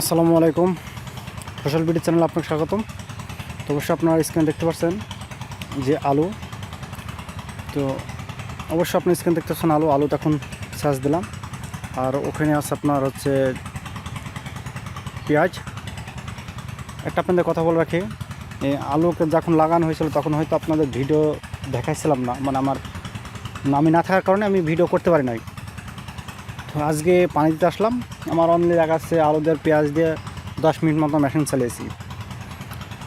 আসসালামু আলাইকুম। ফসল বিডি চ্যানেল আপনাকে স্বাগতম। তো অবশ্যই আপনারা স্ক্রিন দেখতে পাচ্ছেন যে আলু। তো অবশ্যই আপনি স্ক্রিন দেখতে পাচ্ছেন আলু। আলু তখন সাজ দিলাম। আর ওখানে আছে আপনার হচ্ছে পেঁয়াজ। একটা আপনাদের কথা বলে রাখি আলুকে যখন লাগানো হয়েছিল তখন হয়তো আপনাদের ভিডিও দেখাইছিলাম না। মানে আমার নামি না থাকার কারণে আমি ভিডিও করতে পারি নাই। আজকে পানি দিতে আসলাম। আমার অনলি দেখাচ্ছে আলু দিয়ে, পেঁয়াজ দিয়ে দশ মিনিট মতো মেশিন চালিয়েছি।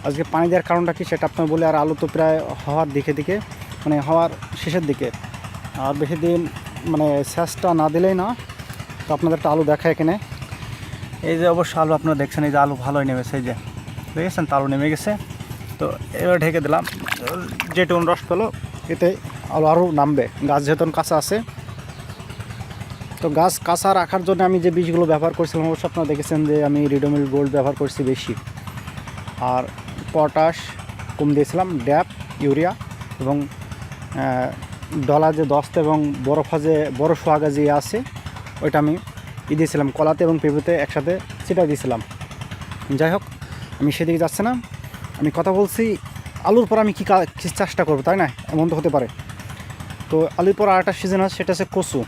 আজকে পানি দেওয়ার কারণটা কি সেটা আপনার বলে, আর আলু তো প্রায় হওয়ার দিকে দিকে মানে হওয়ার শেষের দিকে। আর বেশি দিন মানে শেষটা না দিলেই না, তো আপনাদের একটা আলু দেখা এখানে। এই যে অবশ্য আলু আপনারা দেখছেন, এই যে আলু ভালোই নেমেছে, এই যে দেখেছেন তো আলু নেমে গেছে। তো এবার ঢেকে দিলাম, যেটুকুন রস পেল, এতে আলু আরও নামবে। গাছ যেহেতু কাঁচা আছে তো গাছ কাঁচা রাখার জন্য আমি যে বীজগুলো ব্যবহার করছিলাম, অবশ্য আপনারা দেখেছেন যে আমি রিডোমিল গোল্ড ব্যবহার করছি বেশি। আর পটাশ কম দিয়েছিলাম, ড্যাপ, ইউরিয়া এবং ডলা যে দস্তা এবং বরফা যে বড় সোয়াগা যে আছে, ওইটা আমি ই দিয়েছিলাম, কলাতে এবং পেঁপেতে একসাথে সেটা দিয়েছিলাম। যাই হোক, আমি সেদিকে যাচ্ছে না। আমি কথা বলছি, আলুর পর আমি কী কা- চাষটা করব, তাই না? এমন তো হতে পারে। তো আলুর পর আরেকটা সিজন আছে, সেটা হচ্ছে কচু।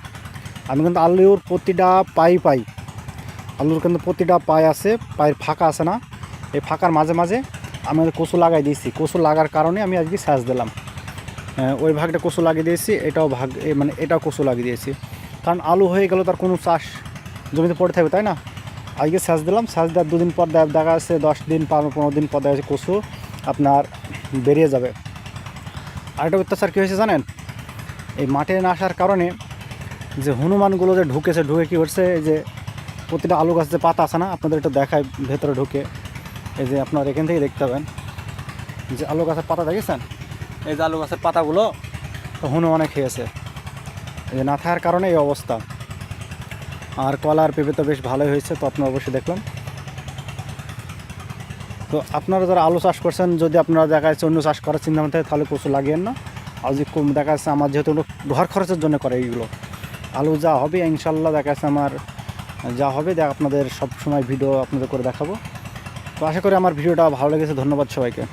আমি কিন্তু আলুর প্রতিটা পাই পাই। আলুর কিন্তু প্রতিটা পাই আছে, পায়ের ফাঁকা আছে না। এই ফাঁকার মাঝে মাঝে আমি কচু লাগাই দিয়েছি। কচু লাগার কারণে আমি আজকে সাজ দিলাম। ওই ভাগটা কচু লাগিয়ে দিয়েছি, এটাও ভাগ মানে এটাও কচু লাগিয়ে দিয়েছি। কারণ আলু হয়ে গেল তার কোনো চাষ জমিতে পড়ে থাকবে, তাই না? আজকে সাজ দিলাম, সাজ দেওয়ার দুদিন পর দেখা যাচ্ছে দশ দিন পনেরো পনেরো দিন পর দেখা যাচ্ছে কচু আপনার বেরিয়ে যাবে। আরেকটা অত্যাচার কী হয়েছে জানেন? এই মাঠে না আসার কারণে যে হনুমানগুলো যে ঢুকেছে, ঢুকে কী হচ্ছে? এই যে প্রতিটা আলু গাছ যে পাতা আছে না, আপনাদের একটু দেখায় ভেতরে ঢুকে। এই যে আপনার এখান থেকে দেখতে পাবেন। যে আলু গাছের পাতা দেখেছেন? এই যে আলু গাছের পাতাগুলো তো হনুমানে খেয়েছে। এই যে না থাকার কারণে এই অবস্থা। আর কলা আর পেঁপে তো বেশ ভালোই হয়েছে, তো আপনারা অবশ্যই দেখলাম। তো আপনারা যারা আলু চাষ করছেন, যদি আপনারা দেখা যাচ্ছে অন্য চাষ করার চিন্তা ভাবনা থাকে, তাহলে কচু লাগিয়েন না। আর যদি দেখা যাচ্ছে, আমার যেহেতু ঘর খরচের জন্য করে এইগুলো। আলু যা হবে, ইনশাল্লাহ দেখা যাচ্ছে আমার যা হবে, দেখ আপনাদের সব সময় ভিডিও আপনাদের করে দেখাবো। তো আশা করি আমার ভিডিওটা ভালো লেগেছে, ধন্যবাদ সবাইকে।